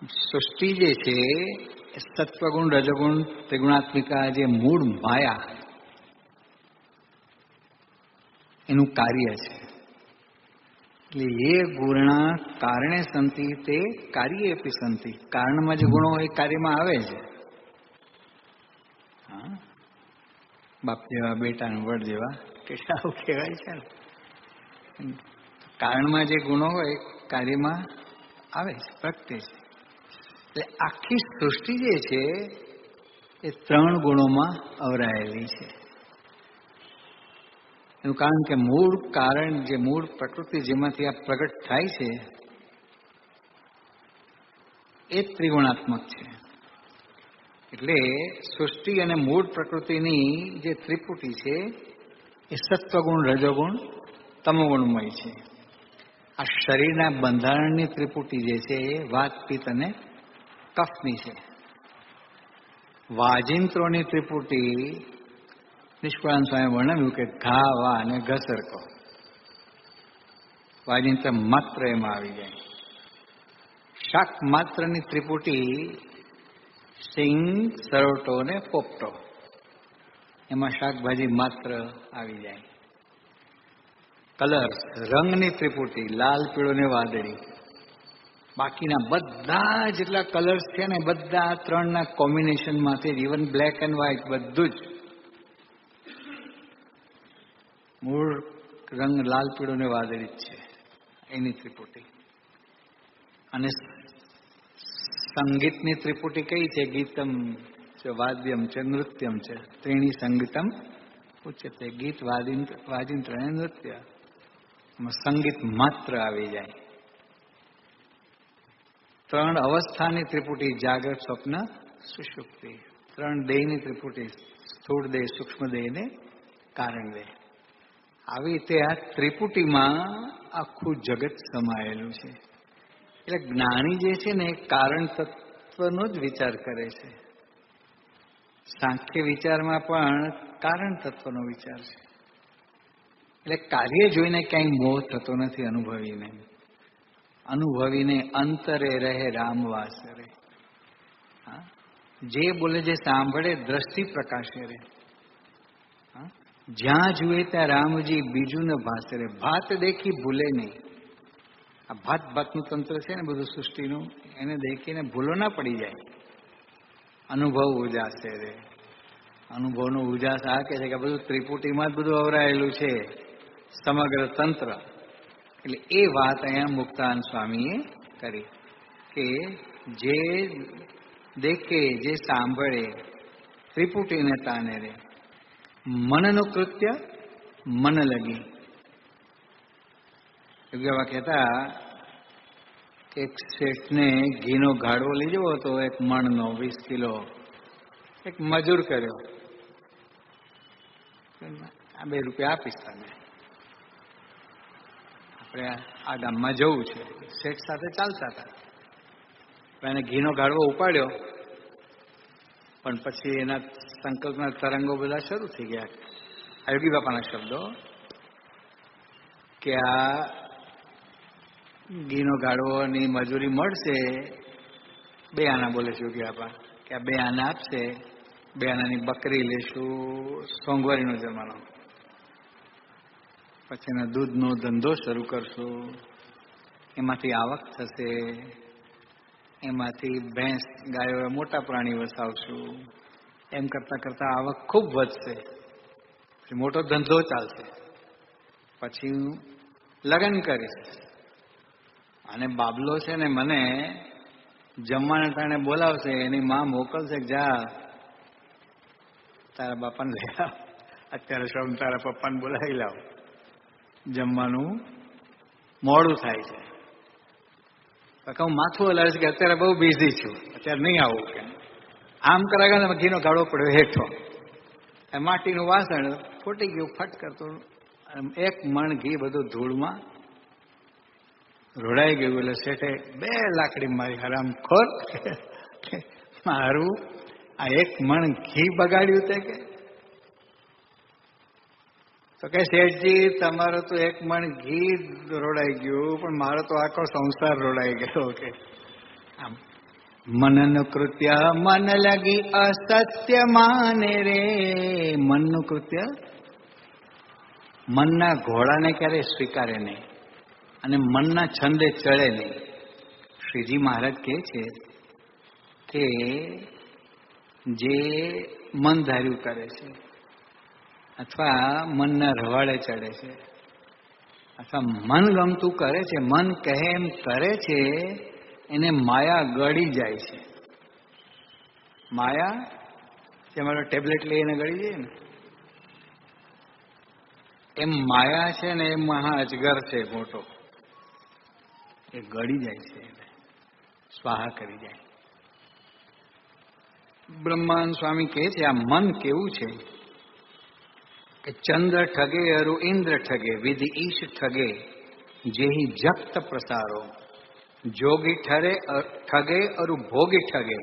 સૃષ્ટિ જે છે સત્વગુણ, રજગુણ, ત્રિગુણાત્મિકા જે મૂળ માયા, એનું કાર્ય છે. એટલે એ ગુણા કારણે સંતિ તે કાર્ય એપી સંતિ. કારણમાં જે ગુણો હોય કાર્યમાં આવે છે. બાપ જેવા બેટા વડ જેવા કે આવું કહેવાય છે કારણમાં જે ગુણો હોય કાર્યમાં આવે છે, પ્રગટે છે. એટલે આખી સૃષ્ટિ જે છે, એ ત્રણ ગુણોમાં અવરાયેલી છે. એનું કારણ કે મૂળ કારણ જે મૂળ પ્રકૃતિ જેમાંથી આ પ્રગટ થાય છે, એ ત્રિગુણાત્મક છે. એટલે સૃષ્ટિ અને મૂળ પ્રકૃતિની જે ત્રિપુટી છે, એ સત્વગુણ, રજોગુણ, તમોગુણમય છે. આ શરીરના બંધારણની ત્રિપુટી જે છે, એ વાત પિત્ત અને કફની છે વાજિંત્રોની ત્રિપુટી નિષ્કળાન સ્વામી વર્ણવ્યું કે ઘા અને ઘસરકો વાજિંત્ર માત્ર એમાં આવી જાય શાક માત્રની ત્રિપુટી સિંગ સરોટો ને પોપટો એમાં શાકભાજી માત્ર આવી જાય કલર રંગની ત્રિપુટી લાલ પીળો ને વાદળી બાકીના બધા જેટલા કલર્સ છે ને, બધા ત્રણના કોમ્બિનેશનમાંથી ઇવન બ્લેક એન્ડ વ્હાઇટ બધું જ. મૂળ રંગ લાલ, પીળો ને વાદળી જ છે. એની ત્રિપુટી. અને સંગીતની ત્રિપુટી કઈ છે? ગીતમ છે, વાદ્યમ છે, નૃત્યમ છે. ત્રીણી સંગીતમ ઉચ્ચતે ગીત વાદિંત્ર વાજિંત્ર અને નૃત્ય. સંગીત માત્ર આવી જાય. ત્રણ અવસ્થાની ત્રિપુટી જાગ્રત સ્વપ્ન સુષુપ્તિ. ત્રણ દેહની ત્રિપુટી સ્થૂળ દેહ, સૂક્ષ્મ દેહને કારણ દેહ. આવી રીતે આ ત્રિપુટીમાં આખું જગત સમાયેલું છે. એટલે જ્ઞાની જે છે ને કારણ તત્વનો જ વિચાર કરે છે. સાંખ્ય વિચારમાં પણ કારણ તત્વનો વિચાર છે. એટલે કાર્ય જોઈને ક્યાંય મોહ થતો નથી અનુભવીને. અનુભવીને અંતરે રહે રામવાસ રે. જે બોલે, જે સાંભળે, દ્રષ્ટિ પ્રકાશે રે. જ્યાં જુએ ત્યાં રામજી બીજું ન ભાસે રે. ભાત દેખી ભૂલે નહીં. આ ભાત ભાતનું તંત્ર છે ને બધું સૃષ્ટિનું, એને દેખીને ભૂલો ના પડી જાય. અનુભવ ઉજાસે રે. અનુભવનો ઉજાસ આ કે છે કે બધું ત્રિપુટીમાં જ બધું અવરાયેલું છે. સમગ્ર તંત્ર. એટલે એ વાત અહીંયા મુક્તાન સ્વામીએ કરી કે જે દેખે, જે સાંભળે, ત્રિપુટીને તાને રે. મનનું કૃત્ય, મન લગી. યોગ્યવા કહેતા એક શેઠને ઘીનો ગાળવો જવો હતો, એક મણનો, વીસ કિલો. એક મજૂર કર્યો. આ બે રૂપિયા આપીશ તમે આપણે આ ગામમાં જવું છે. શેઠ સાથે ચાલતા હતા. એને ઘીનો ગાળવો ઉપાડ્યો. પણ પછી એના સંકલ્પના તરંગો બધા શરૂ થઈ ગયા. યોગી બાપાના શબ્દો કે આ ઘીનો ગાળવોની મજૂરી મળશે. બે આના બોલે છે યોગી બાપા. કે આ બે આના આપશે. બે આનાની બકરી લેશું. સોંગવારીનો જમાનો. પછી એના દૂધનો ધંધો શરૂ કરશું. એમાંથી આવક થશે. એમાંથી ભેંસ, ગાયો મોટા પ્રાણી વસાવશું. એમ કરતાં કરતાં આવક ખૂબ વધશે. મોટો ધંધો ચાલશે. પછી હું લગ્ન કરીશ. અને બાબલો છે ને મને જમવાના ટાણે બોલાવશે. એની માં મોકલશે જા, તારા બાપાને લઈ આવ. અત્યારે શ્રમ તારા પપ્પાને બોલાવી લાવ. જમવાનું મોડું થાય છે. કહું માથું હલાવે છે કે અત્યારે બહુ બિઝી છું. અત્યારે નહીં આવું કે. આમ કરાવે ને ઘીનો ગાળો પડ્યો હેઠો. માટીનું વાસણ ફૂટી ગયું, ફટ કરતું એક મણ ઘી બધું ધૂળમાં રોડાઈ ગયું એટલે શેઠે બે લાકડી મારી હરામ ખોર મારું આ એક મણ ઘી બગાડ્યું તે કે. તો કે શેઠજી, તમારો તો એક મણ ઘી રોડાઈ ગયું, પણ મારો તો આખો સંસાર રોડાઈ ગયો, કે આમ મનનું કૃત્ય મન લગી અસત્ય માને રે. મનનું કૃત્ય મનના ઘોડાને ક્યારે સ્વીકારે નહીં અને મનના છંદે ચડે નહીં? શ્રીજી મહારાજ કહે છે કે જે મન ધાર્યું કરે છે અથવા મનના રવાડે ચડે છે. અથવા મન ગમતું કરે છે, મન કહે એમ કરે છે, એને માયા ગળી જાય છે. માયા જે મારો ટેબ્લેટ લઈને ગળી જાય ને, એમ માયા છે ને એ મહા અજગર છે મોટો. એ ગળી જાય છે એને. સ્વાહા કરી જાય. બ્રહ્માન સ્વામી કહે છે, આ મન કેવું છે? કે ચંદ્ર ઠગે અરુ ઇન્દ્ર ઠગે વિધિ ઈશ ઠગે જેહી જપ્ત પ્રસારો જોગી ઠરે ઠગે અરુ ભોગી ઠગે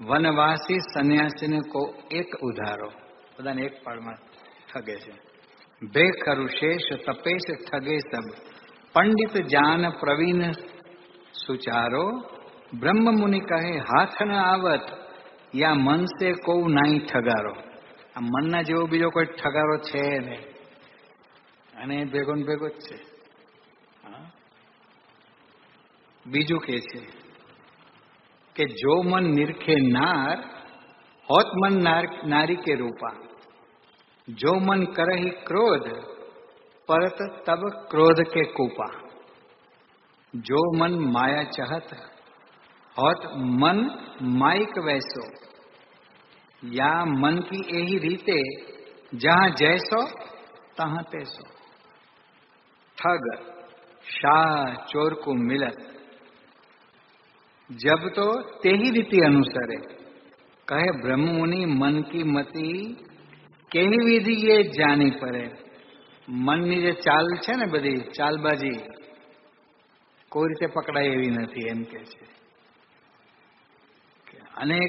વનવાસી સંન્યાસીને કો એક ઉધારો બધાને એક પાળમાં ઠગે છે બે ખરું શેષ તપેશ ઠગે સબ પંડિત જાન પ્રવીણ સુચારો બ્રહ્મ મુનિ કહે હાથ ન આવત યા મન સે કોવ નાઈ ઠગારો આ મનના જેવો બીજો કોઈ ઠગારો છે નહીં. અને ભેગો ને ભેગો જ છે. બીજું કે છે કે જો મન નિરખે નાર, હોત મન નારી કે રૂપા. જો મન કરહી ક્રોધ, પરત તબ ક્રોધ કે કૂપા. જો મન માયા ચહત, હોત મન માઇક વૈસો. या मन की यही रीते जहां जैसो तहां तैसो ठग शाह चोर को मिलत जब तो ते ही रीति अनुसरे कहे ब्रह्म मुनि मन की मति કેવી વિધિ એ જાણી પડે મનની જે ચાલ છે ને બધી ચાલબાજી કોઈ રીતે પકડાય એવી નથી એમ કે છે અને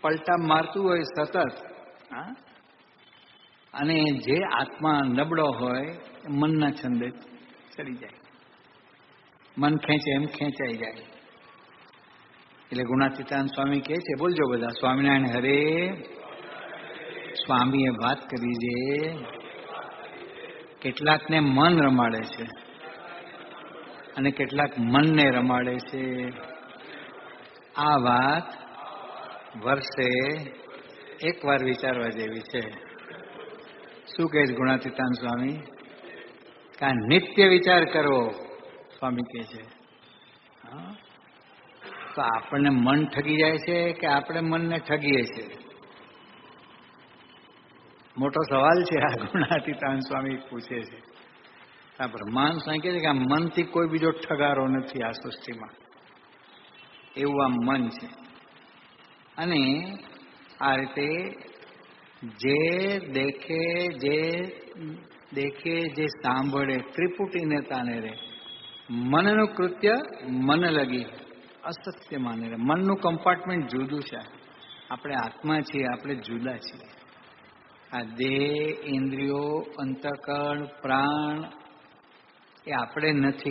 પલટા મારતું હોય સતત અને જે આત્મા નબળો હોય મનના છંદે ચડી જાય. મન ખેંચે એમ ખેંચાઈ જાય. એટલે ગુણાતીતાન સ્વામી કહે છે, બોલજો બધા, સ્વામિનારાયણ હરે, સ્વામીએ વાત કરી છે કેટલાકને મન રમાડે છે અને કેટલાક મનને રમાડે છે. આ વાત વર્ષે એકવાર વિચારવા જેવી છે. શું કહે છે ગુણાતીતાન સ્વામી? કા નિત્ય વિચાર કરવો સ્વામી કહે છે. તો આપણને મન ઠગી જાય છે કે આપણે મનને ઠગીએ છીએ? મોટો સવાલ છે આ ગુણાતીતાન સ્વામી પૂછે છે. આ બ્રહ્માંડ સ્વામી કહે છે કે આ મનથી કોઈ બીજો ઠગારો નથી આ સૃષ્ટિમાં. એવું આ મન છે. અને આ રીતે જે દેખે જે દેખે, જે સાંભળે, ત્રિપુટીને તાને રે. મનનું કૃત્ય મન લગી. અસત્ય માને રે. મનનું કમ્પાર્ટમેન્ટ જુદું છે. આપણે આત્મા છીએ, આપણે જુદા છીએ. આ દેહ, ઇન્દ્રિયો, અંતકર્ણ, પ્રાણ એ આપણે નથી.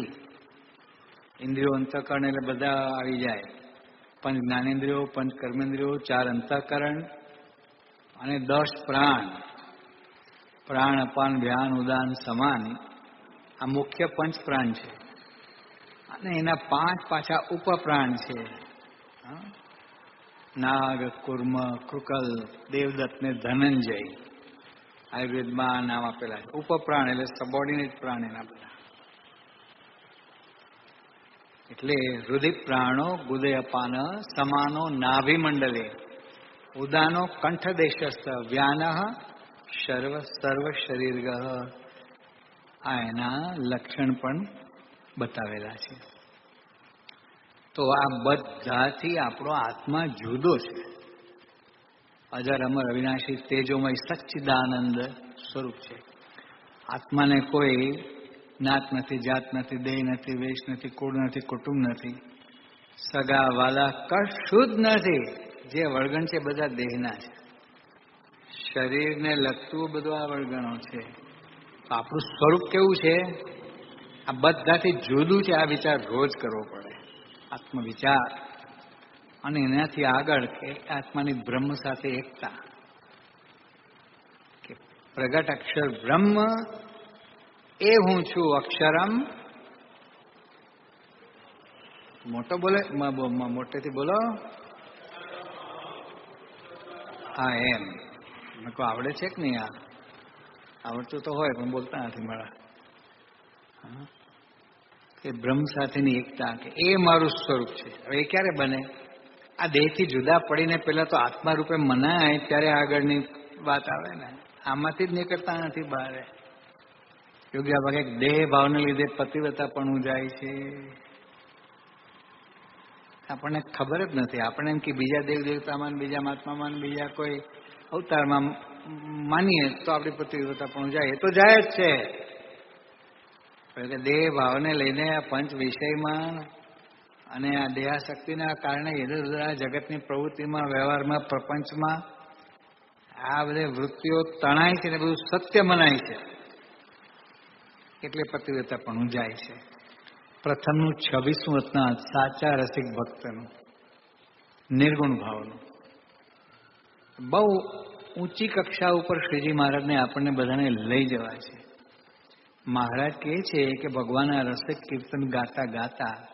ઇન્દ્રિયો, અંતકર્ણ એટલે બધા આવી જાય. પંચ જ્ઞાનેન્દ્રિયો, પંચ કર્મેન્દ્રિયો, ચાર અંતઃકરણ અને દસ પ્રાણ. પ્રાણ, અપાન, વ્યાન, ઉદાન, સમાન. આ મુખ્ય પંચ પ્રાણ છે. અને એના પાંચ પાછા ઉપપ્રાણ છે. નાગ, કુર્મ, કૃકલ, દેવદત્ત ને ધનંજય. આયુર્વેદમાં નામ આપેલા છે. ઉપપ્રાણ એટલે સબોર્ડિનેટ પ્રાણ એના બધા. એટલે રુધિર પ્રાણો, ગુદયપાન, સમાનો નાભિમંડલે ઉદાનો કંઠદેશસ્થ વ્યાન સર્વ સર્વ શરીરગ. આ એના લક્ષણ પણ બતાવેલા છે. તો આ બધાથી આપણો આત્મા જુદો છે. અજર અમર અવિનાશી તેજોમય સચ્ચિદાનંદ સ્વરૂપ છે. આત્માને કોઈ નાત નથી, જાત નથી, દેહ નથી, વેશ નથી, કુળ નથી, કુટુંબ નથી. સગા, વાલા કશું જ નથી. જે વળગણ છે બધા દેહના છે. શરીરને લગતું બધું આ વળગણો છે. આપણું સ્વરૂપ કેવું છે? આ બધાથી જુદું છે. આ વિચાર રોજ કરવો પડે. આત્મવિચાર. અને એનાથી આગળ કે આત્માની બ્રહ્મ સાથે એકતા. કે પ્રગટ અક્ષર બ્રહ્મ એ હું છું અક્ષરમ મોટો બોલે મ- બ- મ- મોટેથી બોલો હા એમ મેં કહું આવડે છે કે નહીં આ આવડતું તો હોય પણ બોલતા નથી મારા હા. કે બ્રહ્મ સાથેની એકતા કે એ મારું સ્વરૂપ છે હવે એ ક્યારે બને આ દેહથી જુદા પડીને પેલા તો આત્મા રૂપે મનાય ત્યારે આગળની વાત આવે ને આમાંથી જ નીકળતા નથી બહાર યોગી, આ ભાગે દેહ ભાવને લીધે પતિવ્રતા પણ જાય છે. આપણને ખબર જ નથી. આપણે એમ કે બીજા દેવ, દેવતામાં બીજા મહાત્મામાં બીજા કોઈ અવતારમાં માનીએ તો આપણી પતિવ્રતા પણ જાય એ તો જાય જ છે. દેહ ભાવને લઈને આ પંચ વિષયમાં અને આ દેહાશક્તિના કારણે ઇધર જગતની પ્રવૃત્તિમાં, વ્યવહારમાં, પ્રપંચમાં આ બધી વૃત્તિઓ તણાય છે ને બધું સત્ય મનાય છે. એટલે પતિવ્રતા પણ જાય છે. પ્રથમનું છવ્વીસમું રત્ના સાચા રસિક ભક્તનું, નિર્ગુણ ભાવનું. બહુ ઊંચી કક્ષા ઉપર શ્રીજી મહારાજને આપણને બધાને લઈ જવા છે. મહારાજ કહે છે કે ભગવાનના રસિક કીર્તન ગાતા ગાતા,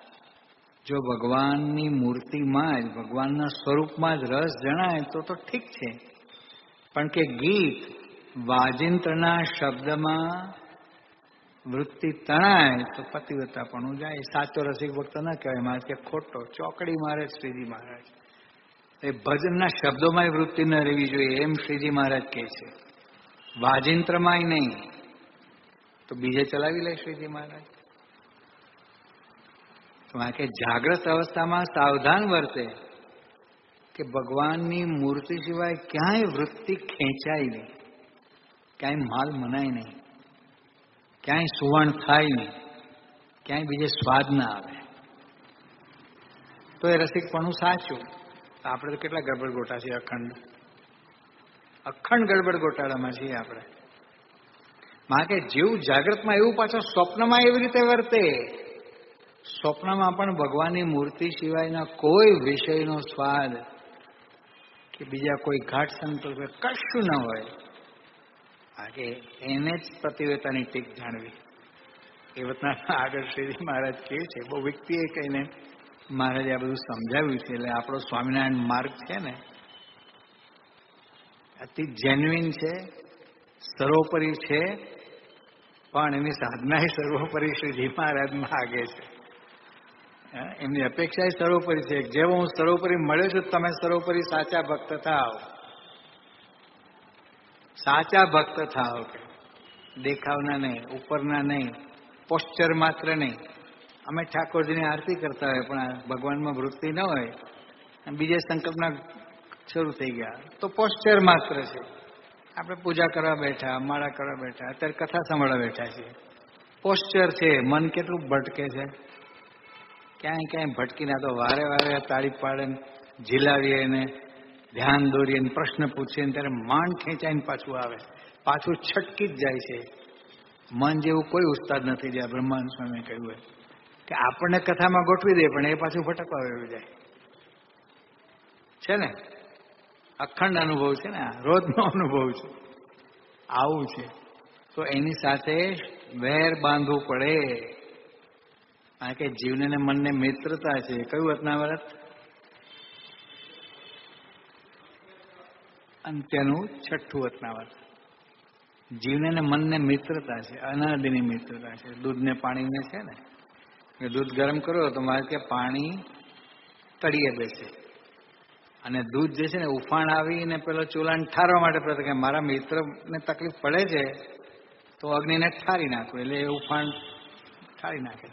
જો ભગવાનની મૂર્તિમાં જ, ભગવાનના સ્વરૂપમાં જ રસ જણાય તો તો ઠીક છે. પણ કે ગીત વાજિંત્રના શબ્દમાં વૃત્તિ તણાય તો પતિવ્રતાપણું જાય સાચો રસિક ભક્ત ન કહેવાય મારે કે ખોટો. ચોકડી મારે શ્રીજી મહારાજ. એ ભજનના શબ્દોમાં વૃત્તિ ન રહેવી જોઈએ એમ શ્રીજી મહારાજ કહે છે. વાજિંત્રમાંય નહીં. તો બીજે ચલાવી લે શ્રીજી મહારાજ. કારણ કે જાગ્રત અવસ્થામાં સાવધાન વર્તે કે ભગવાનની મૂર્તિ સિવાય ક્યાંય વૃત્તિ ખેંચાય નહીં. ક્યાંય માલ મનાય નહીં. ક્યાંય સુવર્ણ થાય નહીં. ક્યાંય બીજે સ્વાદ ના આવે. તો એ રસિકપણું સાચું. આપણે તો કેટલા ગડબડ ગોટા છીએ અખંડ. અખંડ ગડબડ ગોટાળામાં છીએ આપણે. માં કે જેવું જાગ્રતમાં એવું પાછું સ્વપ્નમાં એવી રીતે વર્તે? સ્વપ્નમાં પણ ભગવાનની મૂર્તિ સિવાયના કોઈ વિષયનો સ્વાદ કે બીજા કોઈ ઘાટ સંતોષ કશું ન હોય. આ કે એને જ પ્રતિવેતાની ટીક જાણવી. એ વતના આગળ શ્રીજી મહારાજ કહે છે, બહુ વ્યક્તિએ કહીને મહારાજે આ બધું સમજાવ્યું છે, એટલે આપણો સ્વામિનારાયણ માર્ગ છે ને, અતિ જેન્યુઇન છે, સર્વોપરી છે, પણ એની સાધના એ સર્વોપરી શ્રીજી મહારાજ માગે છે. એમની અપેક્ષા એ સર્વોપરી છે. જેવો હું સર્વોપરી મળ્યો છું, તમે સર્વોપરી સાચા ભક્ત થાવ. સાચા ભક્ત થાવ કે. દેખાવના નહીં, ઉપરના નહીં પોસ્ચર માત્ર નહીં. અમે ઠાકોરજીની આરતી કરતા હોય, પણ ભગવાનમાં વૃત્તિ ન હોય બીજા સંકલ્પના શરૂ થઈ ગયા. તો પોસ્ચર માત્ર છે. આપણે પૂજા કરવા બેઠા, માળા કરવા બેઠા, અત્યારે કથા સાંભળવા બેઠા છીએ. પોસ્ચર છે, મન કેટલું ભટકે છે. ક્યાંય ક્યાંય ભટકીને તો વારે વારે તાળી પાડે ઝીલાવીએ ને ધ્યાન દોરીએ પ્રશ્ન પૂછીએ ત્યારે માન ખેંચાઈને પાછું આવે. પાછું છટકી જ જાય છે. મન જેવું કોઈ ઉસ્તાદ નથી જ્યાં બ્રહ્માંડ સ્વામી કહ્યું હોય. કે આપણને કથામાં ગોઠવી દે, પણ એ પાછું ભટકવા એવું જાય. છે ને? અખંડ અનુભવ છે ને રોજનો અનુભવ છે. આવું છે. તો એની સાથે વેર બાંધવું પડે. કારણ કે જીવને મનને મિત્રતા છે. કયું વતનાવરત અંત્યનું છઠ્ઠું અતનાવર જીવને ને મનને મિત્રતા છે, અનાદિની મિત્રતા છે. દૂધને પાણીને છે ને કે દૂધ ગરમ કરો તો મારે કે પાણી તળીએ બેસે. અને દૂધ જે છે ને, ઉફાણ આવીને પેલો ચૂલાને ઠારવા માટે પડે કે મારા મિત્રને તકલીફ પડે છે, તો અગ્નિને ઠારી નાખું. એટલે એ ઉફાણ ઠારી નાખે.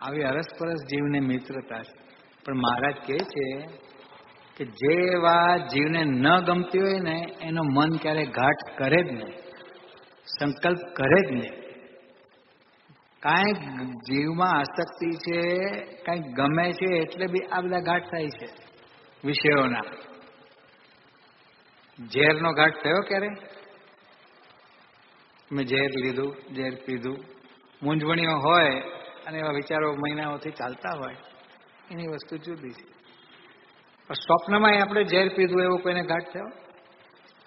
આવી અરસપરસ જીવને મિત્રતા છે. પણ મહારાજ કહે છે કે જે વાત જીવને ન ગમતી હોય ને, એનો મન ક્યારે ઘાટ કરે જ નહીં, સંકલ્પ કરે જ નહીં. કાંઈક જીવમાં આસક્તિ છે, કાંઈક ગમે છે, એટલે બી આ બધા ઘાટ થાય છે વિષયોના. ઝેરનો ઘાટ થયો ક્યારે? મેં ઝેર લીધું, ઝેર પીધું. મૂંઝવણીઓ હોય અને એવા વિચારો મહિનાઓથી ચાલતા હોય, એની વસ્તુ જુદી છે. સ્વપ્નમાં આપણે ઝેર પીધું એવું કોઈને ઘાટ થયો?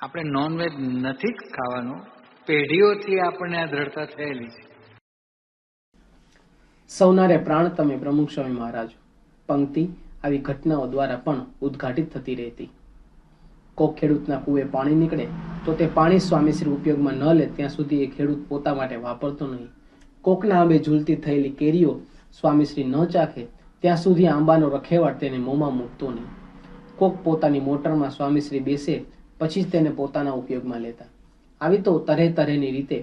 આપણે નોનવેજ નથી ખાવાનું. પેઢીઓથી આપણને આ દ્રઢતા થયેલી છે. સૌનારે પ્રાણ તમે પ્રમુખ સ્વામી મહારાજ. પંક્તિ આવી ઘટનાઓ દ્વારા પણ ઉદ્ઘાટિત થતી રહેતી. કોક ખેડૂતના કુએ પાણી નીકળે તો તે પાણી સ્વામીશ્રી ઉપયોગમાં ન લે ત્યાં સુધી એ ખેડૂત પોતા માટે વાપરતો નહીં. કોકના આંબે ઝૂલતી થયેલી કેરીઓ સ્વામીશ્રી ન ચાખે ત્યાં સુધી આંબાનો રખેવાટ તેને મોંમાં મૂકતો નહીં. કોક પોતાની મોટરમાં સ્વામીશ્રી બેસે, પછી જ તેને પોતાના ઉપયોગમાં લેતા. આવી તો તરે તરેની રીતે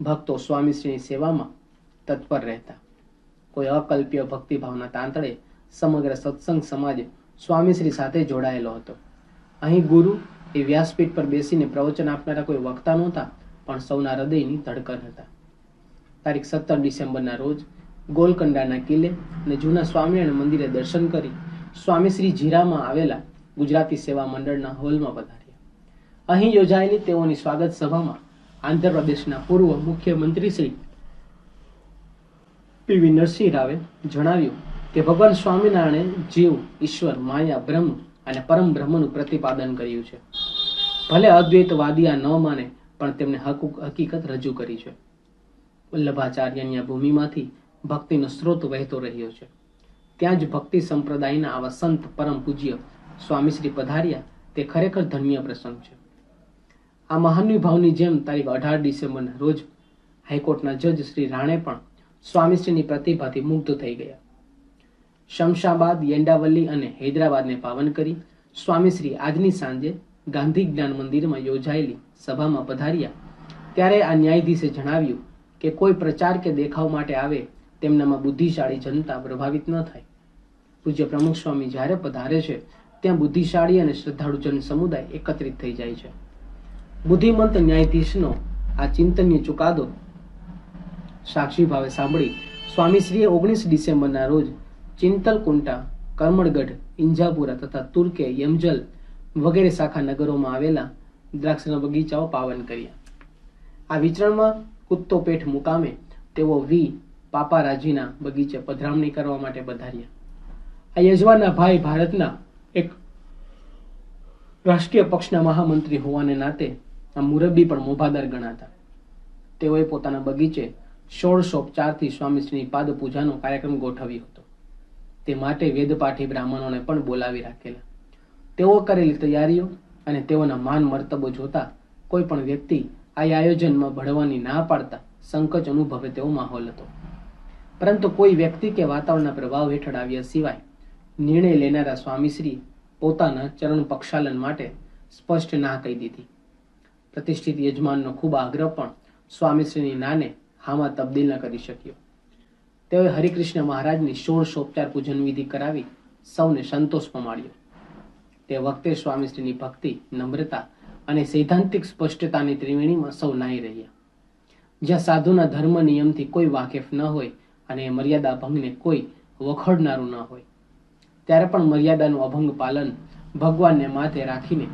ભક્તો સ્વામીશ્રીની સેવામાં તત્પર રહેતા. કોઈ અકલ્પ્ય ભક્તિભાવના તાંતળે સમગ્ર સત્સંગ સમાજ સ્વામીશ્રી સાથે જોડાયેલો હતો. અહીં ગુરુ એ વ્યાસપીઠ પર બેસીને પ્રવચન આપનારા કોઈ વક્તા નહોતા, પણ સૌના હૃદયની ધડકન હતા. તારીખ સત્તર ડિસેમ્બરના રોજ ગોલકંડાના કિલ્લે અને જૂના સ્વામિનારાયણ મંદિરે દર્શન કરી સ્વામીશ્રી જીરામાં આવેલા ગુજરાતી સેવા મંડળના હોલમાં પધાર્યા. અહીં યોજાયેલી તેઓની સ્વાગત સભામાં આંધ્રપ્રદેશના પૂર્વ મુખ્યમંત્રી શ્રી પીવી નરસિંહ રાવે જણાવ્યું કે ભગવાન સ્વામિનારાયણે જીવ, ઈશ્વર, માયા, બ્રહ્મ અને પરમ બ્રહ્મનું પ્રતિપાદન કર્યું છે. ભલે અદ્વૈતવાદી આ ન માને, પણ તેમણે હકુ- હકીકત રજૂ કરી છે. વલ્લભાચાર્યની આ ભૂમિમાંથી ભક્તિનો સ્ત્રોત વહેતો રહ્યો છે. ત્યાં જ ભક્તિ સંપ્રદાયના આવા સંત પરમ પૂજ્ય સ્વામીશ્રી પધાર્યા. તે ખરેખર ધન્ય પ્રસંગ છે. આ મહાનુભાવની જેમ તારીખ અઢાર ડિસેમ્બરના રોજ હાઈકોર્ટના જજ શ્રી રાણે પણ સ્વામીશ્રીની પ્રતિભાથી મુગ્ધ થઈ ગયા. શમશાબાદ, યંડાવલ્લી અને હૈદરાબાદને પાવન કરી સ્વામીશ્રી આજની સાંજે ગાંધી જ્ઞાન મંદિરમાં યોજાયેલી સભામાં પધાર્યા. ત્યારે આ ન્યાયાધીશે જણાવ્યું કે કોઈ પ્રચાર કે દેખાવ માટે આવે તેમનામાં બુદ્ધિશાળી જનતા પ્રભાવિત ન થાય. પૂજ્ય પ્રમુખ સ્વામી જ્યારે પધારે છે ત્યાં બુદ્ધિશાળી અને શ્રદ્ધાળુ જન સમુદાય એકત્રિત થઈ જાય છે. બુદ્ધિમંત ન્યાયાધીશનો આ ચિંતનીય ચુકાદો સાક્ષી ભાવે સાંભળી સ્વામીશ્રીએ ઓગણીસ ડિસેમ્બરના રોજ ચિંતલ કુંટા કરમળગઢ ઇંજાપુરા તથા તુર્કે, યમજલ વગેરે શાખા નગરોમાં આવેલા દ્રાક્ષના બગીચાઓ પાવન કર્યા. આ વિચરણમાં કુત્તોપેઠ મુકામે તેઓ વી. પાપારાજીના બગીચે પધરામણી કરવા માટે પધાર્યા. આ યજમાનના ભાઈ ભારતના એક રાષ્ટ્રીય પક્ષના મહામંત્રી હોવાને નાતે આ મુરબ્બી પણ મોભાદાર ગણાતા. તેઓએ પોતાના બગીચે ષોડશોપચારથી સ્વામીશ્રીની પાદ પૂજાનો કાર્યક્રમ ગોઠવ્યો હતો. તે માટે વેદપાઠી બ્રાહ્મણોને પણ બોલાવી રાખેલા. તેઓ કરેલી તૈયારીઓ અને તેઓના માન મર્તબો જોતા કોઈ પણ વ્યક્તિ આ આયોજનમાં ભળવાની ના પાડતા સંકોચ અનુભવે તેવો માહોલ હતો. પરંતુ કોઈ વ્યક્તિ કે વાતાવરણના પ્રભાવ હેઠળ આવ્યા સિવાય નિર્ણય લેનારા સ્વામીશ્રી પોતાના ચરણ પક્ષાલન માટે સ્પષ્ટ ના કહી દીધી. પ્રતિષ્ઠિત યજમાનનો ખૂબ આગ્રહ પણ સ્વામીશ્રીની નાને હામાં તબદીલ ન કરી શક્યો. તેઓએ હરિકૃષ્ણ મહારાજની ષોડશોપચાર પૂજન વિધિ કરાવી સૌને સંતોષ પમાડ્યો. તે વખતે સ્વામીશ્રીની ભક્તિ, નમ્રતા અને સૈદ્ધાંતિક સ્પષ્ટતાની ત્રિવેણીમાં સૌ નાઈ રહ્યા. જ્યાં સાધુના ધર્મ નિયમથી કોઈ વાકેફ ન હોય અને મર્યાદા ભંગને કોઈ વખોડનારું ન હોય. ત્યારે પણ મર્યાદાનું અભંગ પાલન ભગવાનને માથે રાખીને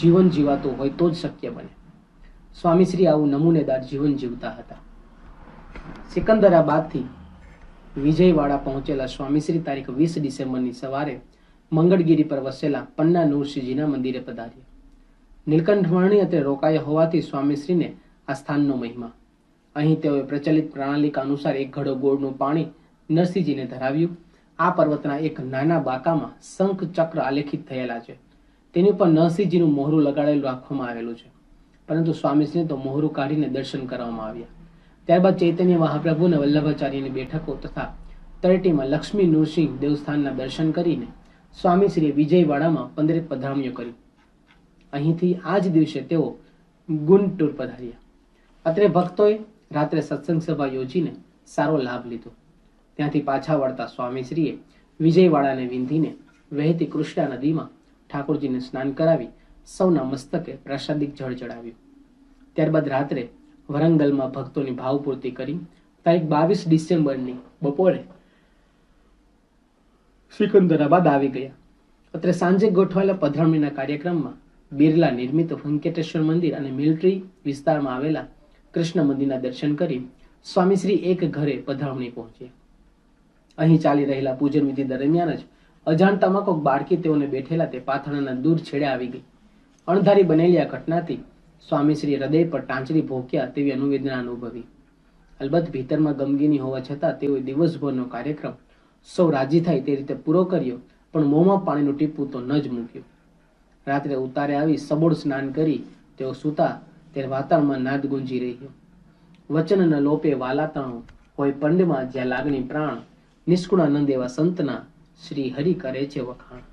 જીવન જીવાતું હોય તો જ શક્ય બને. સ્વામીશ્રી આવું નમૂનેદાર જીવન જીવતા હતા. સિકંદરાબાદથી વિજયવાડા પહોંચેલા સ્વામીશ્રી તારીખ વીસ ડિસેમ્બરની સવારે મંગળગીરી પર વસેલા પન્ના નૃસિંહજીના મંદિરે પધાર્યા. નીલકંઠવાણી અત્રે રોકાયા હોવાથી સ્વામીશ્રીને આ સ્થાનનો મહિમા. અહીં તેઓએ પ્રચલિત પ્રણાલિકા અનુસાર એક ઘડો ગોળનું પાણી નરસિંહજીને ધરાવ્યું. આ પર્વતના એક નાના બાકામાં શંખ ચક્ર આલેખિત થયેલા છે. તેની ઉપર નરસિંહજીનું મોહરું લગાડેલું રાખવામાં આવેલું છે. પરંતુ સ્વામીશ્રીને તો મોહરું કાઢીને દર્શન કરવામાં આવ્યા. ત્યારબાદ ચૈતન્ય મહાપ્રભુ અને વલ્લભાચાર્યની બેઠકો તથા તળેટીમાં લક્ષ્મી નૃસિંહ દેવસ્થાનના દર્શન કરીને સ્વામીશ્રીએ વિજયવાડામાં પંદરેક પધરામણીઓ કરી. અહીંથી આ જ દિવસે તેઓ ગુંટુર પધાર્યા. અત્રે ભક્તોએ રાત્રે સત્સંગ સભા યોજીને સારો લાભ લીધો. ત્યાંથી પાછા વળતા સ્વામીશ્રીએ વિજયવાડાને વિંધીને વહેતી કૃષ્ણા નદીમાં ઠાકોરજીને સ્નાન કરાવી સૌના મસ્તકે પ્રસાદિક જળ ચડાવ્યું. ત્યારબાદ રાત્રે વરંગલમાં ભક્તોની ભાવપૂર્તિ કરી તારીખ બાવીસ ડિસેમ્બરની બપોરે સિકંદરાબાદ આવી ગયા. અત્રે સાંજે ગોઠવાયેલા પધરામણીના કાર્યક્રમમાં બિરલા નિર્મિત વેંકટેશ્વર મંદિર અને મિલિટરી વિસ્તારમાં આવેલા કૃષ્ણ મંદિરના દર્શન કરી સ્વામીશ્રી એક ઘરે પધરામણી પહોંચ્યા. અહીં ચાલી રહેલા પૂજન વિધિ દરમિયાન જ અજાણતામાં કોઈક બાળકી તેઓને બેઠેલા તે પાથરણાના દૂર છેડે આવી ગઈ. અણધારી બનેલી આ ઘટનાથી સ્વામીશ્રી હૃદય પર ટાંચરી ભોંક્યા તેવી અનુવેદના અનુભવી. અલબત્ત ભીતરમાં ગમગીની હોવા છતાં તેઓએ દિવસભરનો કાર્યક્રમ સૌ રાજી થાય તે રીતે પૂરો કર્યો, પણ મોંમાં પાણીનું ટીપું તો ન જ મૂક્યું. રાત્રે ઉતારે આવી સબોળ સ્નાન કરી તેઓ સૂતા ત્યારે વાતાવરણમાં નાદ ગુંજી રહ્યો. વચનના લોપે વાલાતણું હોય પંડમાં જ્યાં લાગણી પ્રાણ નિષ્કુળાનંદ એવા સંતના શ્રી હરિ કરે છે વખાણ.